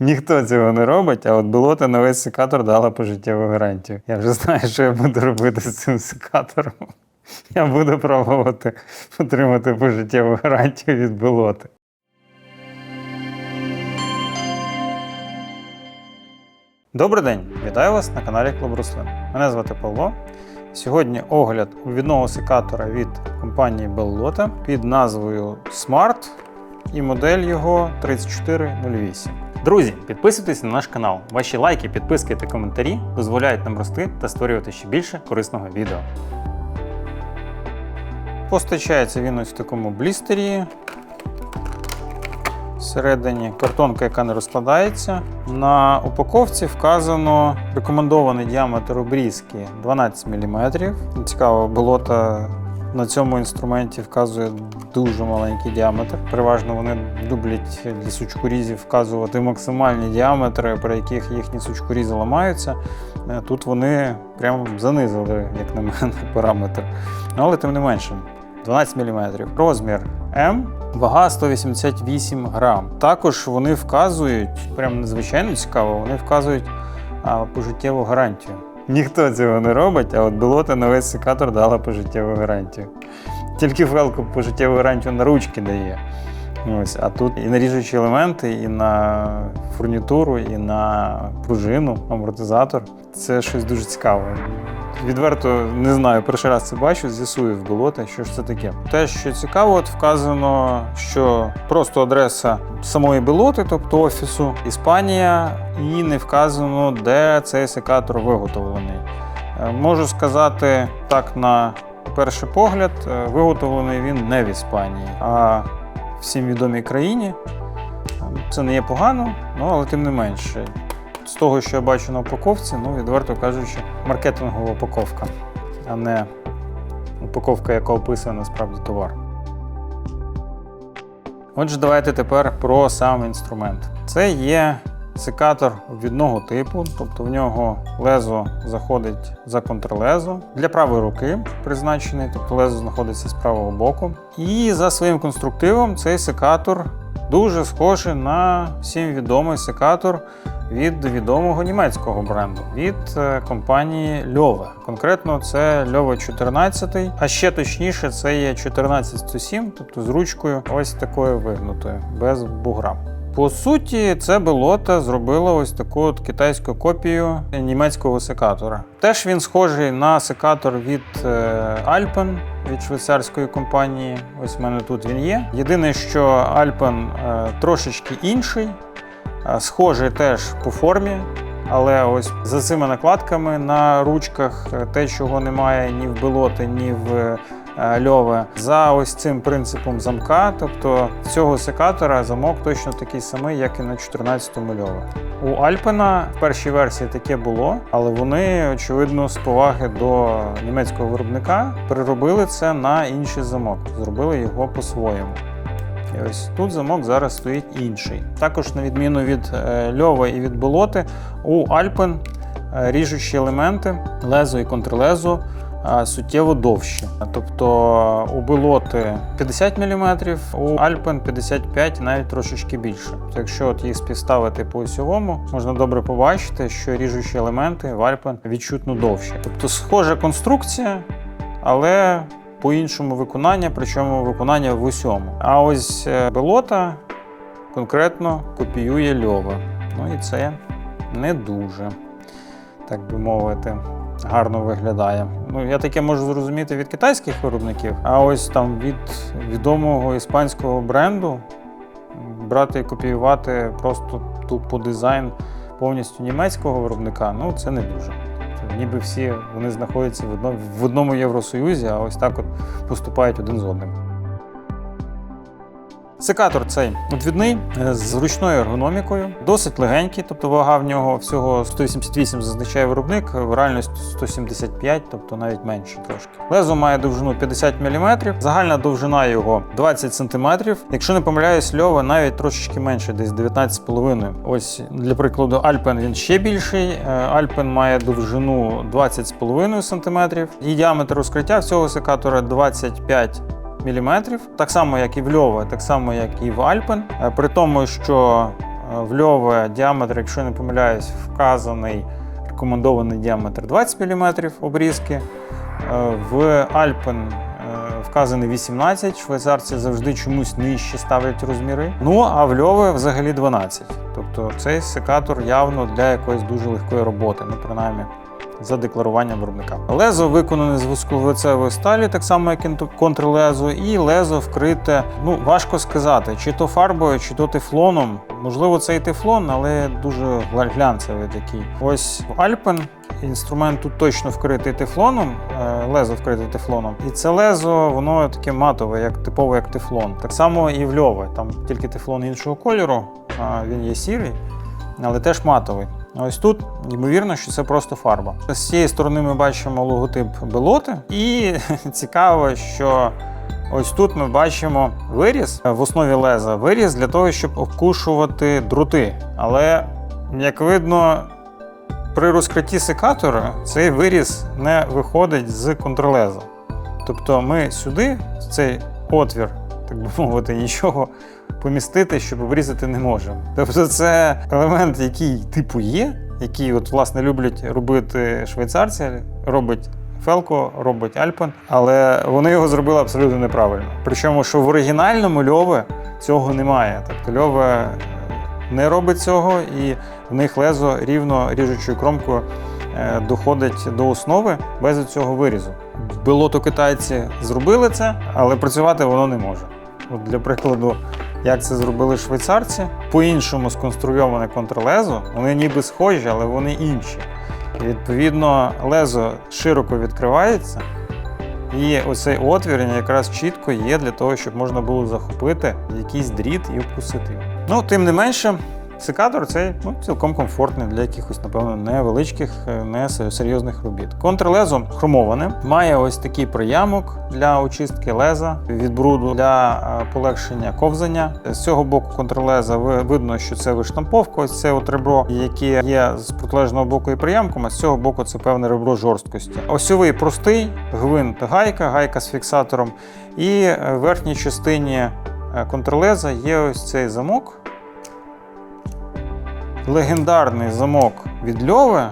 Ніхто цього не робить, а от Белота на весь секатор дала пожиттєву гарантію. Я вже знаю, що я буду робити з цим секатором. Я буду пробувати отримати пожиттєву гарантію від Белоти. Добрий день! Вітаю вас на каналі Клуб Рослин. Мене звати Павло. Сьогодні огляд відного секатора від компанії Bellotta під назвою Smart і модель його 3408. Друзі, підписуйтесь на наш канал. Ваші лайки, підписки та коментарі дозволяють нам рости та створювати ще більше корисного відео. Постачається він ось в такому блістері. Всередині картонка, яка не розкладається. На упаковці вказано рекомендований діаметр обрізки 12 мм. Цікаво, болота на цьому інструменті вказує дуже маленький діаметр. Переважно вони люблять для сучкорізів вказувати максимальні діаметри, при яких їхні сучкорізи ламаються. Е, Тут вони прямо занизили, як на мене, параметр. Але тим не менше, 12 мм. Розмір М, вага 188 грам. Також вони вказують, прям надзвичайно цікаво, вони вказують пожиттєву гарантію. Ніхто цього не робить, а от Белота на весь секатор дала пожиттєву гарантію. Тільки Велко пожиттєву гарантію на ручки дає. Ось, а тут і на ріжучі елементи, і на фурнітуру, і на пружину, амортизатор. Це щось дуже цікаве. Відверто не знаю, перший раз це бачу, з'ясую в болота, що ж це таке. Те, що цікаво, от вказано, що просто адреса самої белоти, тобто офісу, Іспанія, і не вказано, де цей секатор виготовлений. Е, Можу сказати так на перший погляд, е, виготовлений він не в Іспанії, а всім відомій країні. Це не є погано, ну, але тим не менше. З того, що я бачу на упаковці, ну, відверто кажучи, маркетингова упаковка, а не упаковка, яка описує насправді товар. Отже, давайте тепер про сам інструмент. Це є секатор обвідного типу, тобто в нього лезо заходить за контрлезо. Для правої руки призначений, тобто лезо знаходиться з правого боку. І за своїм конструктивом цей секатор дуже схожий на всім відомий секатор від відомого німецького бренду від е, компанії Льове. Конкретно це Льове 14, а ще точніше, це є 14107, тобто з ручкою ось такою вигнутою, без бугра. По суті, це Белота зробила ось таку от китайську копію німецького секатора. Теж він схожий на секатор від е, Alpen, від швейцарської компанії. Ось в мене тут він є. Єдине, що Alpen е, трошечки інший, схожий теж по формі. Але ось за цими накладками на ручках, е, те, чого немає ні в Белоти, ні в е, Льове, за ось цим принципом замка, тобто цього секатора замок точно такий самий, як і на 14-му Льове. У Альпена в першій версії таке було, але вони, очевидно, з поваги до німецького виробника переробили це на інший замок, зробили його по-своєму. І ось тут замок зараз стоїть інший. Також, на відміну від е, льова і від болоти, у Альпен е, ріжучі елементи, лезо і контрлезо е, суттєво довші. Тобто у болоти 50 мм, у Альпен 55 навіть трошечки більше. Тобто, якщо от їх співставити по осьовому, можна добре побачити, що ріжучі елементи в Альпен відчутно довші. Тобто схожа конструкція, але по-іншому виконання, причому виконання в усьому. А ось е, Белота конкретно копіює льова. Ну і це не дуже, так би мовити, гарно виглядає. Ну, я таке можу зрозуміти від китайських виробників, а ось там від відомого іспанського бренду брати і копіювати просто тупо дизайн повністю німецького виробника, ну це не дуже. Ніби всі вони знаходяться в одному, в одному Євросоюзі, а ось так от поступають один з одним. Секатор цей обвідний е, з зручною ергономікою, досить легенький, тобто вага в нього всього 188 зазначає виробник, в реальності 175, тобто навіть менше трошки. Лезо має довжину 50 мм, загальна довжина його 20 см. Якщо не помиляюсь, льова навіть трошечки менше, десь 19,5. Ось для прикладу, Альпен він ще більший. Е, Альпен має довжину 20,5 см. І діаметр розкриття всього секатора 25 мм, так само, як і в Льова, так само, як і в Альпен. Е, При тому, що Е, В льове діаметр, якщо не помиляюсь, вказаний рекомендований діаметр 20 мм обрізки. Е, В е, вказаний 18, швейцарці завжди чомусь нижче ставлять розміри. Ну а в льове взагалі 12. Тобто цей секатор явно для якоїсь дуже легкої роботи, ну принаймні за декларуванням виробника. Лезо виконане з вузьковицевої сталі, так само як і контрлезо, і лезо вкрите. Ну важко сказати, чи то фарбою, чи то тефлоном. Можливо, це і тефлон, але дуже глянцевий такий. Ось в Alpen інструмент тут точно вкритий тефлоном, е, лезо вкрите тефлоном. І це лезо, воно таке матове, як типове, як тефлон. Так само і в льове. Там тільки тефлон іншого кольору, він є сірий, але теж матовий. Ось тут ймовірно, що це просто фарба. З цієї сторони ми бачимо логотип Белоти, і цікаво, що ось тут ми бачимо виріз в основі леза. Виріз для того, щоб обкушувати друти. Але як видно, при розкритті секатора цей виріз не виходить з контрлеза. Тобто ми сюди, в цей отвір, мовити, нічого помістити, щоб обрізати не можемо. Тобто це елемент, який типу є, який от, власне люблять робити швейцарці, робить Фелко, робить Альпен, але вони його зробили абсолютно неправильно. Причому, що в оригінальному льове цього немає. Тобто льове не робить цього, і в них лезо рівно ріжучою кромкою е, доходить до основи без цього вирізу. Белото китайці зробили це, але працювати воно не може. От для прикладу, як це зробили швейцарці, по-іншому сконструйоване контрлезо, вони ніби схожі, але вони інші. І відповідно лезо широко відкривається, і оцей отвір якраз чітко є для того, щоб можна було захопити якийсь дріт і обкусити. Ну, тим не менше, секатор цей ну, цілком комфортний для якихось, напевно, невеличких, е, не серйозних робіт. Контрлезо хромоване, має ось такий приямок для очистки леза від бруду для е, полегшення ковзання. З цього боку контрлеза видно, що це виштамповка, ось це от ребро, яке є з протилежного боку і приyaмком, а з цього боку це певне ребро жорсткості. Осьовий простий, гвинт гайка, гайка з фіксатором. І е, в верхній частині контрлеза є ось цей замок. Легендарний замок від Льови,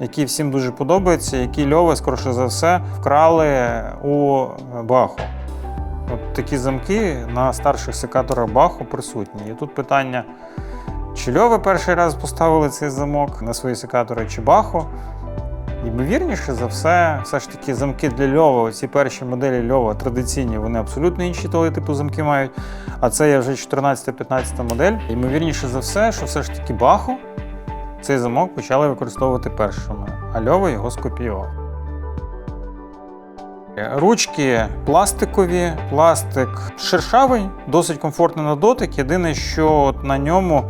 який всім дуже подобається, який Льови, скоріше за все, вкрали у Баху. От такі замки на старших секаторах Баху присутні. І тут питання, чи Льови перший раз поставили цей замок на свої секатори, чи Баху. Ймовірніше за все, все ж таки замки для льова, ці перші моделі льова традиційні, вони абсолютно інші того типу замки мають. А це є вже 14-15 модель. Ймовірніше за все, що все ж таки Баху цей замок почали використовувати першими, а льова його скопіював. Ручки пластикові, пластик шершавий, досить комфортний на дотик. Єдине, що на ньому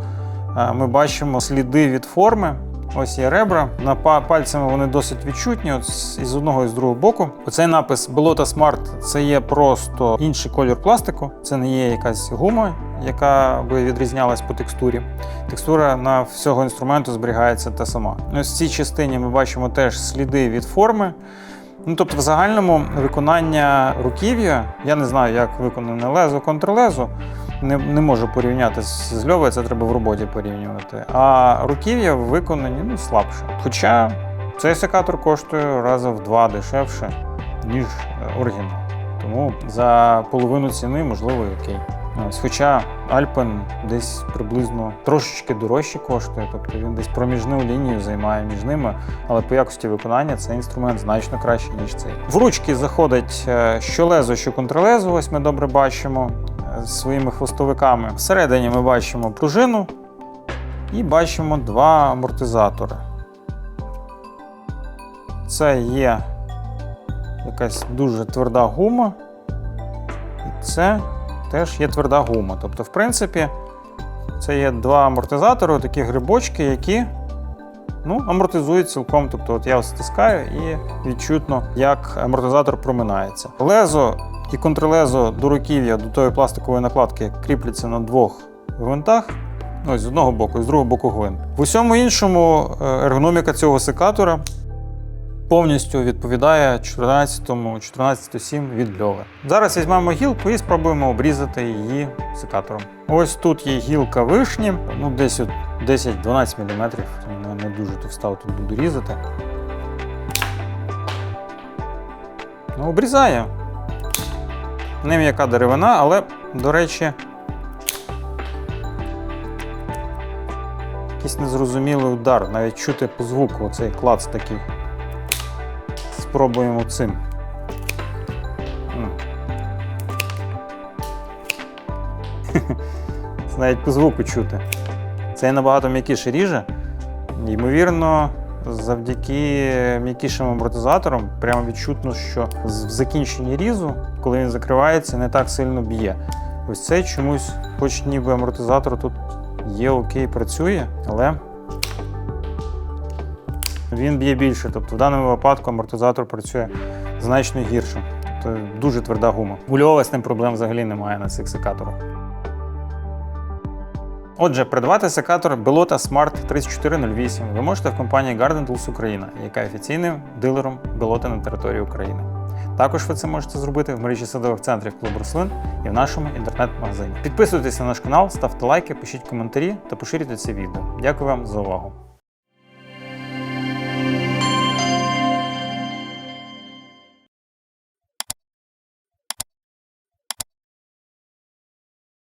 е, ми бачимо сліди від форми. Ось є ребра. На пальцями вони досить відчутні, от з одного і з другого боку. Оцей напис Belota Smart це є просто інший колір пластику. Це не є якась гума, яка би відрізнялась по текстурі. Текстура на всього інструменту зберігається та сама. Ось в цій частині ми бачимо теж сліди від форми. Ну, тобто, в загальному виконання руків'я, я не знаю, як виконане лезо, контрлезо, не, не можу порівняти з, з льовою, це треба в роботі порівнювати. А руків'я виконані ну, слабше. Хоча цей секатор коштує раза в два дешевше, ніж е, оригінал. Тому за половину ціни можливо окей. Ось, Хоча Alpen десь приблизно трошечки дорожче коштує, тобто він десь проміжну лінію займає між ними, але по якості виконання цей інструмент значно кращий, ніж цей. В ручки заходить е, що лезо, що контрлезо, ось ми добре бачимо своїми хвостовиками. Всередині ми бачимо пружину і бачимо два амортизатори. Це є якась дуже тверда гума, і це теж є тверда гума. Тобто, в принципі, це є два амортизатори, такі грибочки, які ну, амортизують цілком. Тобто, от я стискаю і відчутно, як амортизатор проминається. Лезо і контрлезо до руків'я до тої пластикової накладки кріпляться на двох гвинтах. Ось з одного боку, і з другого боку гвинт. В усьому іншому е, ергономіка цього секатора повністю відповідає 14-му 14.7 від льови. Зараз візьмемо гілку і спробуємо обрізати її секатором. Ось тут є гілка вишні, ну десь 10-12 мм. Не дуже товста тут буду різати. Ну, обрізає. Не м'яка деревина, але, до речі, якийсь незрозумілий удар. Навіть чути по звуку оцей клац такий. Спробуємо цим. Це навіть по звуку чути. Цей набагато м'якіше ріже. Ймовірно, завдяки м'якішим амортизаторам, прямо відчутно, що в закінченні різу, коли він закривається, не так сильно б'є. Ось цей чомусь, хоч ніби амортизатор тут є окей, працює, але він б'є більше. Тобто в даному випадку амортизатор працює значно гірше. Тобто дуже тверда гума. У з ним проблем взагалі немає на цих секаторах. Отже, придбати секатор Belota Smart 3408 ви можете в компанії Garden Tools Україна, яка є офіційним дилером Belota на території України. Також ви це можете зробити в мережі садових центрів Клуб Рослин і в нашому інтернет-магазині. Підписуйтесь на наш канал, ставте лайки, пишіть коментарі та поширюйте це відео. Дякую вам за увагу.